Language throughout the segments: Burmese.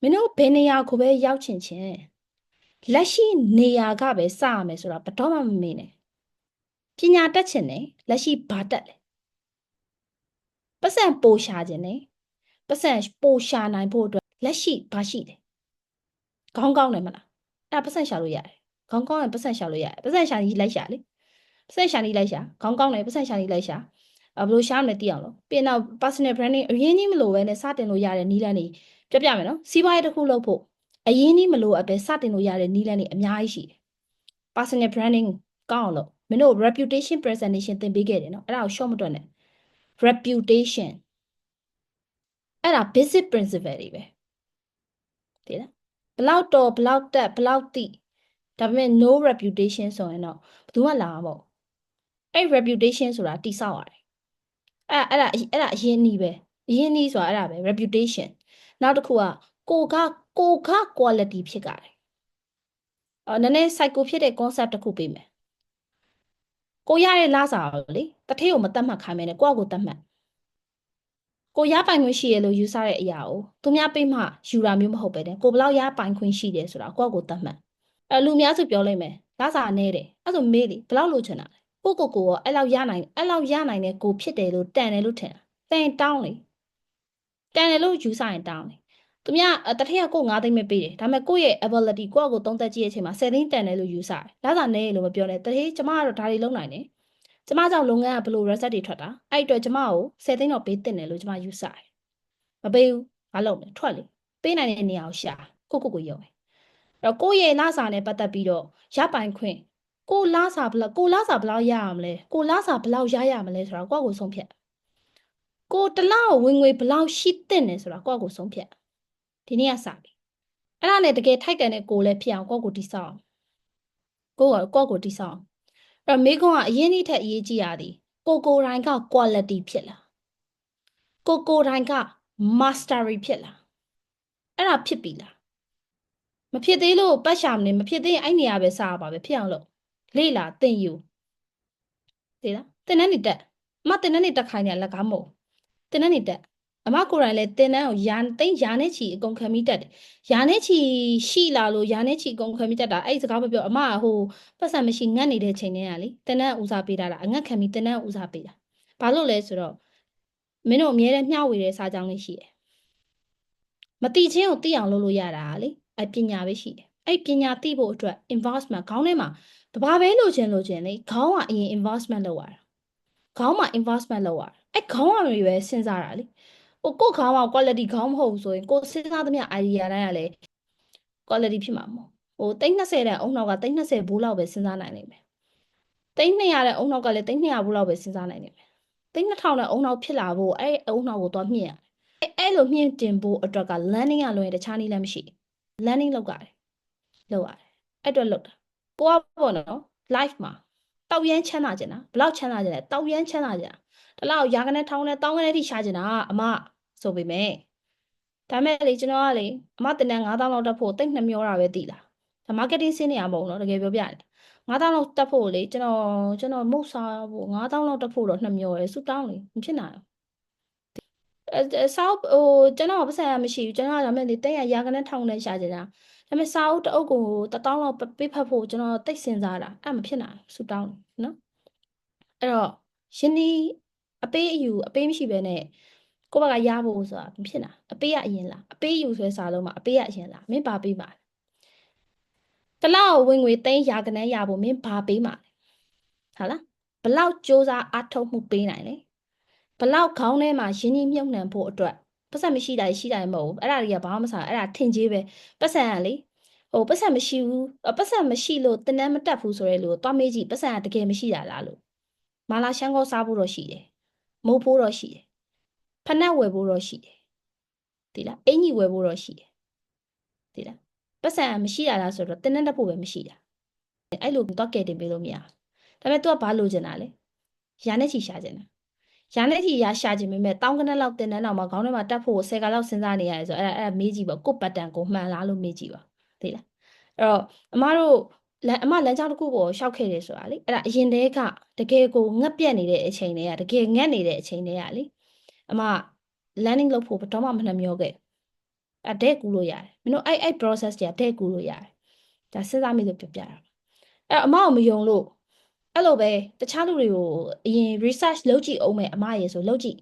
မင်းတို့ဘယ်နေရာကိုပဲရောက်ချင်ချင်လက်ရှိနေရာကပဲစရမယ်ဆိုတာဘယ်တော့မှမမေ့နဲ့ပညာတတ်ချင်တယ်လက်ရှိဘာတက်လဲပတ်စံပိုရှာခြင်းတယ်ပတ်စံပိုရှာနိုင်ဖို့အတွက်လက်ရှိဘာရှိလဲခေါင်းကောင်းတယ်မလားအဲ့ဒါပတ်စံရှာလို့ရတယ်ခေါင်းကောင်းရင်ပတ်စံရှာလို့ရတယ်ပတ်စံရှာကြီးလိုက်ရှာလေပတ်စံရှာကြီးလိုက်ရှာခေါင်းကောင်းတယ်ပတ်စံရှာကြီးလိုက်ရှာအဘယ်လိုရှာမလဲသိအောင်လို့ပြီးရင်တော့ personal branding အရင်ကြီးမလို့ပဲနဲ့စတင်လို့ရတဲ့နည်းလမ်းတွေ ပြပြမယ်နော်စီးပွားရေးတစ်ခုလုပ်ဖို့အရင်ကြီးမလို့အပဲစတင်လို့ရတဲ့နည်းလမ်းတွေအများကြီးရှိတယ် personal branding ကောင်းအောင်လို့မင်းတို့ reputation presentation သင်ပေးခဲ့တယ်နော်အဲ့ဒါကို short မတွက်နဲ့ reputation အဲ့ဒါ basic principle တွေပဲသိလားဘလောက်တော်ဘလောက်တက်ဘလောက်တိဒါပေမဲ့ no reputation ဆိုရင်တော့ဘယ်သူမှလာမှာမဟုတ်အဲ့ reputation ဆိုတာတိဆောက်ရတယ်အဲ့အဲ့ဒါအဲ့ဒါအရင်နည်းပဲအရင်နည်းဆိုတာအဲ့ဒါပဲ reputation နောက်တစ်ခုကကိုကကိုက quality ဖြစ်ကြတယ်အော်နည်းနည်း psycho ဖြစ်တဲ့ concept တစ်ခုပေးမယ်ကိုရတဲ့လားစာကိုလေတထေးကိုမတတ်မှတ်ခိုင်းမယ်နဲ့ကိုယ့်အကိုတတ်မှတ်ကိုရပိုင်ခွင့်ရှိရလို့ယူဆတဲ့အရာကိုသူများပေးမှယူတာမျိုးမဟုတ်ပဲတဲ့ကိုဘလောက်ရပိုင်ခွင့်ရှိတယ်ဆိုတာကိုယ့်အကိုတတ်မှတ်အဲလူများစုပြောလိုက်မယ်လားစာနဲတယ်အဲ့ဆိုမေးလေဘလောက်လိုချင်တာလဲကိုကိုကိုရောအဲ့လောက်ရနိုင်အဲ့လောက်ရနိုင်တဲ့ကိုဖြစ်တယ်လို့တန်တယ်လို့ထင်တာတန်တောင်းလေ တန်တယ်လို့ယူဆရင်တောင်းလေသူများတထက်ကကို9သိန်းပဲပေးတယ်ဒါပေမဲ့ကိုယ့်ရဲ့ ability ကိုယ့်အကိုသုံးသက်ကြည့်ရဲ့အချိန်မှာ10သိန်းတန်တယ်လို့ယူဆတယ်လားစာနဲလို့မပြောနဲ့တထက်ကျမကတော့ဒါတွေလုံးနိုင်တယ်ကျမကြောင့်လုပ်ငန်းကဘယ်လို reset တွေထွက်တာအဲ့အတွက်ကျမကို10သိန်းတော့ပေးတင်တယ်လို့ကျမယူဆတယ်မပေးဘူးဘာလုပ်မလဲထွက်လေပေးနိုင်တဲ့နေရာကိုရှာကိုကိုကိုရုံပဲအဲ့တော့ကိုရဲ့လာစာနဲ့ပတ်သက်ပြီးတော့ရပိုင်ခွင့်ကိုလာစာဘလောက်ကိုလာစာဘလောက်ရရမလဲကိုလာစာဘလောက်ရရမလဲဆိုတော့ကိုယ့်ကိုဆုံးဖြတ် ကိုတလောက်ဝင်ငွေဘလောက်ရှိတဲ့နေဆိုတော့ကိုယ့်ကိုဆုံးဖြတ်ဒီနေ့ကစပြီအဲ့ဒါနဲ့တကယ်ထိုက်တယ်နဲ့ကိုလည်းဖြစ်အောင်ကိုယ့်ကိုတိဆောက်ကိုကကိုယ့်ကိုတိဆောက်အဲ့တော့မိခွန်းကအရင်နေ့ထက်အရေးကြီးရသည်ကိုကိုတိုင်းက quality ဖြစ်လာကိုကိုတိုင်းက mastery ဖြစ်လာအဲ့ဒါဖြစ်ပြီလားမဖြစ်သေးလို့ပတ်ရှာမနေမဖြစ်သေးရင်အဲ့နေရာပဲစားရပါပဲဖြစ်အောင်လို့လေ့လာသင်ယူသိလားသင်တန်းနေတက်အမသင်တန်းနေတက်ခိုင်းနေလက်ကားမဟုတ် သင်တန်းနေတက်အမကိုယ်တိုင်လည်းသင်တန်းကိုယာသိန်းယာနဲ့ချီအကုန်ခံပြီးတက်တယ်ယာနဲ့ချီရှိလာလို့ယာနဲ့ချီအကုန်ခံပြီးတက်တာအဲ့ဒီစကားမပြောအမကဟိုပတ်စံမရှိငတ်နေတဲ့ချိန်တည်းကလေသင်တန်းဦးစားပေးတာလားအငတ်ခံပြီးသင်တန်းဦးစားပေးတာဘာလို့လဲဆိုတော့မင်းတို့အမြဲတမ်းမျှဝေတဲ့စာကြောင်းလေးရှိတယ်မတိချင်းကိုသိအောင်လုပ်လို့ရတာလေအပညာပဲရှိတယ်အဲ့ပညာသိဖို့အတွက် investment ခေါင်းထဲမှာဘာပဲလိုချင်လိုချင်လေခေါင်းကအရင် investment လုပ်ရတာ ခေါင်းမှာ investment လုပ်ရတာအဲ့ခေါင်းကတွေပဲစဉ်းစားတာလေဟိုကိုယ်ခေါင်းက quality ခေါင်းမဟုတ်ဘူးဆိုရင်ကိုယ်စဉ်းစားသမျှ idea တိုင်းကလည်း quality ဖြစ်မှာမဟုတ်ဟို320တဲ့အုံနောက်က320ဘိုးလောက်ပဲစဉ်းစားနိုင်လိမ့်မယ်300တဲ့အုံနောက်ကလည်း300ဘိုးလောက်ပဲစဉ်းစားနိုင်လိမ့်မယ်3000တဲ့အုံနောက်ဖြစ်လာဖို့အဲ့အုံနောက်ကိုသွားမြင့်ရတယ်အဲ့လိုမြင့်တင်ဖို့အတွက်က learning ကလွယ်တခြားနည်းလည်းမရှိ learning လောက်ရတယ်လောက်ရတယ်အဲ့အတွက်လောက်တာကိုကပေါ့နော် life မှာ တောက်ရမ်းချမ်းသာကြတာဘလောက်ချမ်းသာကြလဲတောက်ရမ်းချမ်းသာကြတာတလောက်ရာကနေထောင်းနဲ့တောင်းကနေထိရှာကြတာအမဆိုပေမဲ့ဒါမဲ့လေကျွန်တော်ကလေအမတင်တန်း9000လောက်တက်ဖို့တိတ်နှမျောတာပဲတည်လားဒါ marketing ဆင်းနေရမဟုတ်နော်တကယ်ပြောပြတယ်9000လောက်တက်ဖို့လေကျွန်တော်ကျွန်တော်မုတ်စားဖို့9000လောက်တက်ဖို့တော့နှမျောရဲဆူတောင်းလေမဖြစ်နိုင်အဲဆောက်ဟိုကျွန်တော်ပတ်စံမရှိဘူးကျွန်တော်ကဒါမဲ့လေတက်ရရာကနေထောင်းနဲ့ရှာကြတာ ဒါပေမဲ့စာအုပ်တအုပ်ကို1000လောက်ပေးဖတ်ဖို့ကျွန်တော်တိတ်စင်စားတာအဲ့မဖြစ်နိုင်ဆူတောင်းနော်အဲ့တော့ယင်းဒီအပေးအယူအပေးမရှိဘဲနဲ့ကိုယ့်ဘက်ကရဖို့ဆိုတာမဖြစ်နိုင်အပေးရအရင်လားအပေးယူဆွဲစာလုံးမှာအပေးရအရင်လားမင်းပါပေးပါတလောက်ဝင်ငွေသိန်းရာကနန်းရဖို့မင်းဘာပေးမှာလဲဟာလားဘလောက်စ조사အထုတ်မှုပေးနိုင်လဲဘလောက်ခေါင်းထဲမှာရင်းနှီးမြုပ်နှံဖို့အတွက် ပတ်စံမရှိတာရှိတာမဟုတ်ဘူးအဲ့ဒါတွေကဘာမှမဆိုင်အဲ့ဒါထင်ကြီးပဲပတ်စံကလေဟိုပတ်စံမရှိဘူးပတ်စံမရှိလို့တနန်းမတက်ဘူးဆိုရဲလို့သွားမေးကြည့်ပတ်စံကတကယ်မရှိတာလားလို့မာလာရှမ်းကောစားဖို့တော့ရှိတယ်မိုးဖို့တော့ရှိတယ်ဖနက်ဝယ်ဖို့တော့ရှိတယ်ဒီလားအင်ကြီးဝယ်ဖို့တော့ရှိတယ်ဒီလားပတ်စံမရှိတာလားဆိုတော့တင်းနှက်တက်ဖို့ပဲမရှိတာအဲ့လိုတော့ကဲတင်ပေးလို့မရဒါပေမဲ့ तू ကဘာလိုချင်တာလဲရာနဲ့ချီရှာချင်တာ ရာနဲ့ချီရာရှာချင်ပေမဲ့တောင်းကနက်လောက်တင်းနှက်တော့မှခေါင်းထဲမှာတက်ဖို့ဆယ်ကလောက်စဉ်းစားနေရတယ်ဆိုတော့အဲ့ဒါအဲ့ဒါမေးကြည့်ပါကိုပတ်တန်ကိုမှန်လားလို့မေးကြည့်ပါသိလားအဲ့တော့အမတို့လမ်းအမလမ်းကြောင်းတစ်ခုကိုရှောက်ခဲ့တယ်ဆိုတာလေအဲ့ဒါအရင်တည်းကတကယ်ကိုငက်ပြက်နေတဲ့အချိန်တွေကတကယ်ငက်နေတဲ့အချိန်တွေကလေအမ learning လုပ်ဖို့ဘယ်တော့မှမနှမျောခဲ့အတဲ့ကူလို့ရတယ်မင်းတို့အဲ့အဲ့ process တွေကတဲ့ကူလို့ရတယ်ဒါစဉ်းစားမိလို့ပြောပြတာအဲ့အမအောင်မယုံလို့ အဲ့လိုပဲတခြားလူတွေကိုအရင် research လုပ်ကြည့်အောင်မယ်အမရေဆိုလုပ်ကြည့်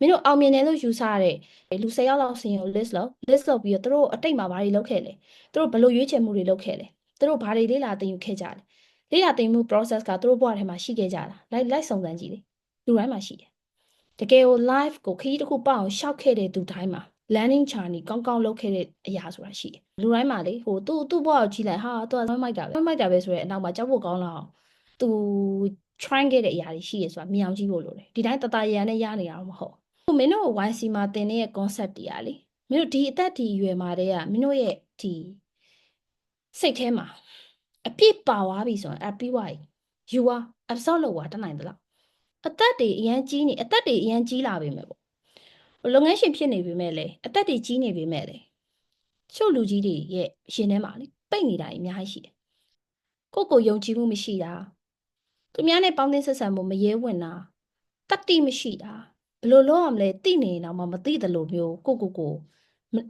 မင်းတို့အောင်မြင်တယ်လို့ယူဆရတဲ့လူ၁၀ယောက်လောက်စင်ကို list လုပ် list လုပ်ပြီးတော့သူတို့အတိတ်မှာဘာတွေလုပ်ခဲ့လဲသူတို့ဘယ်လိုရွေးချယ်မှုတွေလုပ်ခဲ့လဲသူတို့ဘာတွေလေ့လာသင်ယူခဲ့ကြလဲလေ့လာသင်မှု process ကသူတို့ဘဝထဲမှာရှိခဲ့ကြတာလိုက်လိုက်စုံစမ်းကြည့်လေလူတိုင်းမှာရှိတယ်တကယ်ကို live ကိုခရီးတစ်ခုပေါအောင်ရှောက်ခဲ့တဲ့သူတိုင်းမှာ landing journey ကောင်းကောင်းလုပ်ခဲ့တဲ့အရာဆိုတာရှိတယ်လူတိုင်းမှာလေဟိုသူ့သူ့ဘဝကိုကြည့်လိုက်ဟာသူကမိုက်တာပဲမိုက်တာပဲဆိုရဲအနောက်မှာကြောက်ဖို့ကောင်းလာအောင် သူ try ခဲ့တဲ့အရာတွေရှိရဆိုတာမြင်အောင်ကြည့်ဖို့လိုတယ်ဒီတိုင်းတတရရန်နဲ့ရနေတာတော့မဟုတ်ဘူးမင်းတို့ YC မှာသင်တဲ့ concept တွေကလေမင်းတို့ဒီအသက်ဒီရွယ်မှာတည်းကမင်းတို့ရဲ့ဒီစိတ်ထဲမှာအပြည့်ပါသွားပြီဆိုရင်အပြီးွားပြီ you are absorb လုပ်သွားတတ်နိုင်သလားအသက်တွေအရင်ကြီးနေအသက်တွေအရင်ကြီးလာပြီမဲ့ပေါ့လုပ်ငန်းရှင်ဖြစ်နေပြီမဲ့လေအသက်တွေကြီးနေပြီမဲ့လေချို့လူကြီးတွေရဲ့ရှင်ထဲမှာလေပိတ်နေတာအများကြီးရှိတယ်ကိုယ့်ကိုယုံကြည်မှုမရှိတာ သူများနဲ့ပေါင်းသင်းဆက်ဆံမှုမရဲဝင်တာတတ်တိမရှိတာဘယ်လိုလုပ်ရမလဲသိနေတော့မှမသိတယ်လို့မျိုးကိုကိုကို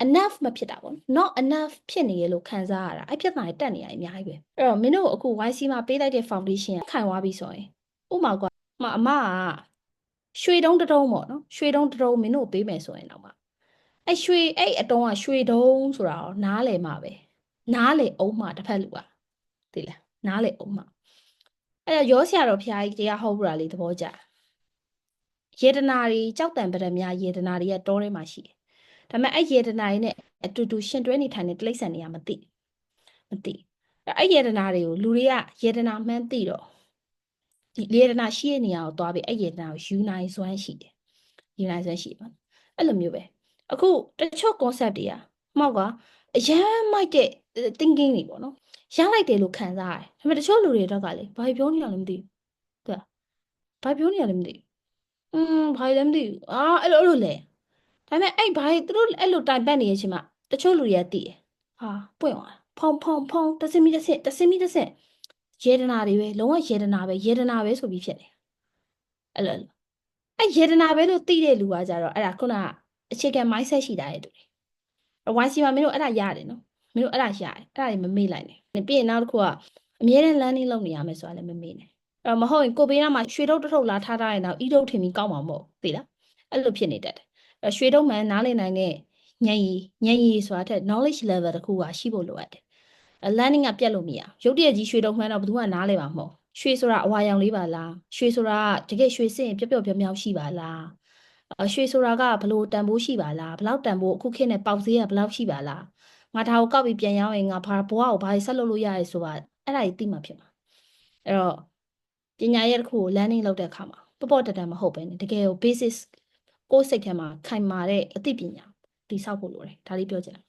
enough မဖြစ်တာပေါ့ not enough ဖြစ်နေရလို့ခံစားရတာအဲ့ပြဿနာတွေတက်နေရအများကြီးပဲအဲ့တော့မင်းတို့အခု YC မှာပေးလိုက်တဲ့ foundation ခံသွားပြီဆိုရင်ဥမာကွာအမအမကရွှေတုံးတတုံးပေါ့နော်ရွှေတုံးတတုံးမင်းတို့ပေးမယ်ဆိုရင်တော့မှအဲ့ရွှေအဲ့အတုံးကရွှေတုံးဆိုတာတော့နားလည်မှာပဲနားလည်အောင်မှတစ်ဖက်လူကသိလားနားလည်အောင်မှ အဲ့တော့ရောဆရာတော်ဖျားကြီးတရားဟောပြတာလေးသဘောကျယေဒနာတွေကြောက်တံပရမယေဒနာတွေရဲ့တောထဲမှာရှိတယ်ဒါပေမဲ့အဲ့ယေဒနာတွေနဲ့အတူတူရှင်တွဲနေထိုင်တဲ့တိရစ္ဆာန်တွေကမသိမသိအဲ့ယေဒနာတွေကိုလူတွေကယေဒနာမှန်းသိတော့ဒီယေဒနာရှိတဲ့နေရာကိုသွားပြီးအဲ့ယေဒနာကိုယူနိုင်စွမ်းရှိတယ်ယူနိုင်စွမ်းရှိပါအဲ့လိုမျိုးပဲအခုတချို့ concept တွေကမှောက်ကအရန်မိုက်တဲ့ thinking တွေပေါ့နော် ရလိုက်တယ်လို့ခံစားရတယ်ဒါပေမဲ့တချို့လူတွေတော့ကလေဘာပြောနေရလဲမသိဘူးဟုတ်ဘာပြောနေရလဲမသိဘူးอืมဘာလဲမသိဘူးအာအဲ့လိုအဲ့လိုလေဒါပေမဲ့အဲ့ဘာသူတို့အဲ့လိုတိုင်ပတ်နေရဲ့ချိန်မှာတချို့လူတွေကသိတယ်ဟာပွင့်သွားဖုံဖုံဖုံတစင်မီတစင်တစင်မီတစင်ယေဒနာတွေပဲလုံးဝယေဒနာပဲယေဒနာပဲဆိုပြီးဖြစ်တယ်အဲ့လိုအဲ့ယေဒနာပဲလို့သိတဲ့လူကကြတော့အဲ့ဒါခုနကအခြေခံ mindset ရှိတာရဲ့တူတယ်အဝိုင်းစီမှာမင်းတို့အဲ့ဒါရတယ်နော် မင်းတို့အဲ့ဒါရတယ်အဲ့ဒါတွေမမေ့လိုက်နဲ့ပြီးရင်နောက်တစ်ခုကအမြဲတမ်း learning လုပ်နေရမယ်ဆိုတာလည်းမမေ့နဲ့အဲ့တော့မဟုတ်ရင်ကိုဘေးနားမှာရွှေထုတ်တစ်ထုတ်လာထားထားရင်တော့ဤထုတ်ထင်ပြီးကောက်မှာမဟုတ်သိလားအဲ့လိုဖြစ်နေတတ်တယ်အဲ့ရွှေထုတ်မှန်နားလည်နိုင်တဲ့ဉာဏ်ရည်ဉာဏ်ရည်ဆိုတာတဲ့ knowledge level တစ်ခုကရှိဖို့လိုအပ်တယ် learning ကပြတ်လို့မရရုပ်တရက်ကြီးရွှေတုံမှန်းတော့ဘယ်သူမှနားလဲပါမဟုတ်ရွှေဆိုတာအဝါရောင်လေးပါလားရွှေဆိုတာတကယ်ရွှေစင်ပျော့ပျော့ပြောင်ပြောင်ရှိပါလားအရွှေဆိုတာကဘလို့တန်ဖိုးရှိပါလားဘလောက်တန်ဖိုးအခုခေတ်နဲ့ပေါက်ဈေးကဘလောက်ရှိပါလား ငါဒါကိုကောက်ပြီးပြန်ရောင်းရင်ငါဘာဘွားကိုဘာဆက်လုပ်လို့ရရဲဆိုပါအဲ့ဒါကြီးသိမှဖြစ်မှာအဲ့တော့ပညာရဲ့တစ်ခုကို learning လုပ်တဲ့အခါမှာပေါ့ပေါ့တတန်မဟုတ်ပဲねတကယ်ကို basis ကိုယ်စိတ်ထဲမှာခိုင်မာတဲ့အသိပညာတိဆောက်ဖို့လိုတယ်ဒါလေးပြောချင်တယ်